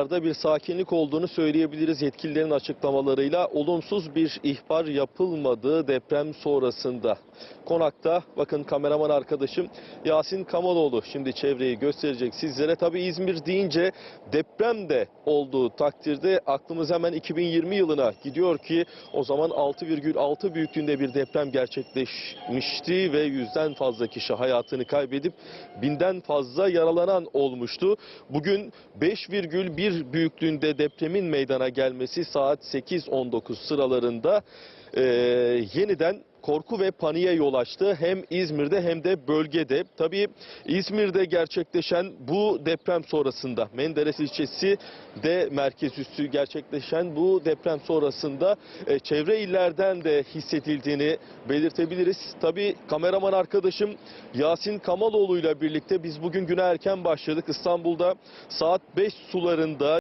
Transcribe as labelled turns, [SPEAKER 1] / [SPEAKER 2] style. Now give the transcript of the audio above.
[SPEAKER 1] Bir sakinlik olduğunu söyleyebiliriz yetkililerin açıklamalarıyla. Olumsuz bir ihbar yapılmadı deprem sonrasında. Konakta bakın kameraman arkadaşım Yasin Kamaloğlu şimdi çevreyi gösterecek sizlere. Tabii İzmir deyince deprem de olduğu takdirde aklımız hemen 2020 yılına gidiyor ki o zaman 6,6 büyüklüğünde bir deprem gerçekleşmişti ve yüzden fazla kişi hayatını kaybedip binden fazla yaralanan olmuştu. Bugün 5,1 büyüklüğünde depremin meydana gelmesi saat 8.19 sıralarında eee, yeniden korku ve paniğe yol açtı. Hem İzmir'de hem de bölgede. Tabii İzmir'de gerçekleşen bu deprem sonrasında Menderes ilçesi de merkez üssü gerçekleşen bu deprem sonrasında e, çevre illerden de hissedildiğini belirtebiliriz. Tabii kameraman arkadaşım Yasin Kamaloğlu ile birlikte biz bugün güne erken başladık. İstanbul'da saat 5 sularında